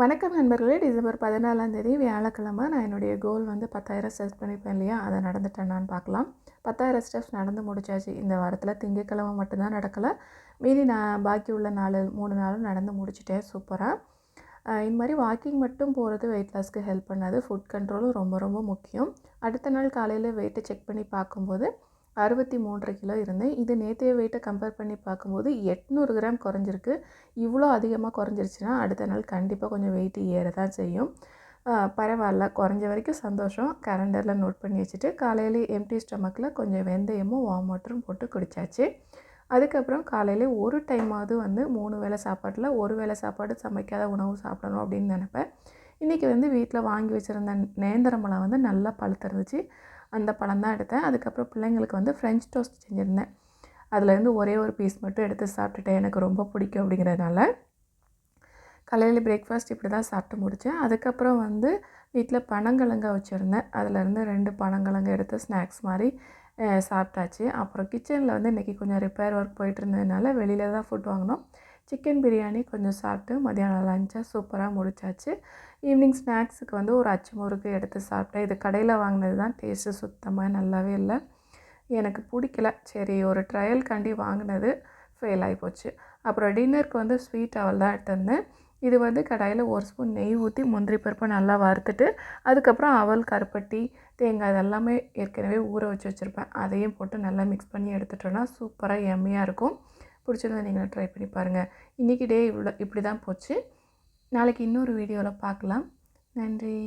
வணக்கம் நண்பர்களே டிசம்பர் பதினாலாம் தேதி வியாழக்கிழமை நான் என்னுடைய கோல் வந்து பத்தாயிரம் ஸ்டெப்ஸ் பண்ணியிருப்பேன் இல்லையா? அதை நடந்துட்டேனான்னு பார்க்கலாம். பத்தாயிரம் ஸ்டெப்ஸ் நடந்து முடிச்சாச்சு. இந்த வாரத்தில் திங்கக்கிழமை மட்டும்தான் நடக்கலை. மீதி நான் பாக்கி உள்ள நாலு மூணு நாளும் நடந்து முடிச்சிட்டேன். சூப்பராக இந்த மாதிரி வாக்கிங் மட்டும் போகிறது வெயிட் லாஸ்க்கு ஹெல்ப் பண்ணாது. ஃபுட் கண்ட்ரோலும் ரொம்ப ரொம்ப முக்கியம். அடுத்த நாள் காலையில் வெயிட்டை செக் பண்ணி பார்க்கும்போது அறுபத்தி மூன்றரை கிலோ இருந்தேன். இது நேற்றைய வெயிட்டை கம்பேர் பண்ணி பார்க்கும்போது எட்நூறு கிராம் குறைஞ்சிருக்கு. இவ்வளோ அதிகமாக குறைஞ்சிருச்சுன்னா அடுத்த நாள் கண்டிப்பாக கொஞ்சம் வெயிட் ஏற தான் செய்யும் பரவாயில்ல. குறைஞ்ச வரைக்கும் சந்தோஷம். கேலண்டரில் நோட் பண்ணி வச்சுட்டு காலையில் எம்டி ஸ்டமக்கில் கொஞ்சம் வெந்தயமும் வார்ம் வாட்டரும் போட்டு குடித்தாச்சு அதுக்கப்புறம் காலையில் ஒரு டைமாவது வந்து மூணு வேளை சாப்பாட்டில் ஒரு வேளை சாப்பாடு சமைக்காத உணவு சாப்பிடணும் அப்படின்னு நினப்பேன். இன்றைக்கி வந்து வீட்டில் வாங்கி வச்சுருந்த நேந்திரம்பழம் வந்து நல்லா பழுத்திருந்துச்சு. அந்த பழம் தான் எடுத்தேன். அதுக்கப்புறம் பிள்ளைங்களுக்கு வந்து ஃப்ரெஞ்ச் டோஸ்ட் செஞ்சுருந்தேன். அதுலேருந்து ஒரே ஒரு பீஸ் மட்டும் எடுத்து சாப்பிட்டுட்டேன். எனக்கு ரொம்ப பிடிக்கும் அப்படிங்கிறதுனால. காலையில் பிரேக்ஃபாஸ்ட் இப்படி தான் சாப்பிட்டு முடித்தேன் அதுக்கப்புறம் வந்து வீட்டில் பனங்கிழங்க வச்சுருந்தேன். அதுலேருந்து ரெண்டு பனங்கிழங்கு எடுத்து ஸ்நாக்ஸ் மாதிரி சாப்பிட்டாச்சு. அப்புறம் கிச்சனில் வந்து இன்றைக்கி கொஞ்சம் ரிப்பேர் ஒர்க் போயிட்டு இருந்ததுனால வெளியில் தான் ஃபுட் வாங்கினோம். சிக்கன் பிரியாணி கொஞ்சம் சாப்பிட்டு மதியானம் லஞ்சாக சூப்பராக முடிச்சாச்சு. ஈவினிங் ஸ்நாக்ஸுக்கு வந்து ஒரு அச்சு முறுக்கு எடுத்து சாப்பிட்டேன். இது கடையில் வாங்கினது தான் டேஸ்ட்டு சுத்தமாக நல்லாவே இல்லை. எனக்கு பிடிக்கல. சரி ஒரு ட்ரையல்காண்டி வாங்கினது ஃபெயில் ஆகி போச்சு. அப்புறம் டின்னருக்கு வந்து ஸ்வீட் அவள் தான் எடுத்திருந்தேன் இது வந்து கடாயில் ஒரு ஸ்பூன் நெய் ஊற்றி முந்திரி பருப்பை நல்லா வறுத்துட்டு அதுக்கப்புறம் அவல் கருப்பட்டி தேங்காய் இதெல்லாமே ஏற்கனவே ஊற வச்சு வச்சுருப்பேன். அதையும் போட்டு நல்லா மிக்ஸ் பண்ணி எடுத்துட்டோன்னா சூப்பராக எம்மையாக இருக்கும். பிடிச்சிருந்தா நீங்களும் ட்ரை பண்ணி பாருங்கள் இன்றைக்கி டே இவ்வளோ இப்படி தான் போச்சு. நாளைக்கு இன்னொரு வீடியோவில் பார்க்கலாம். நன்றி.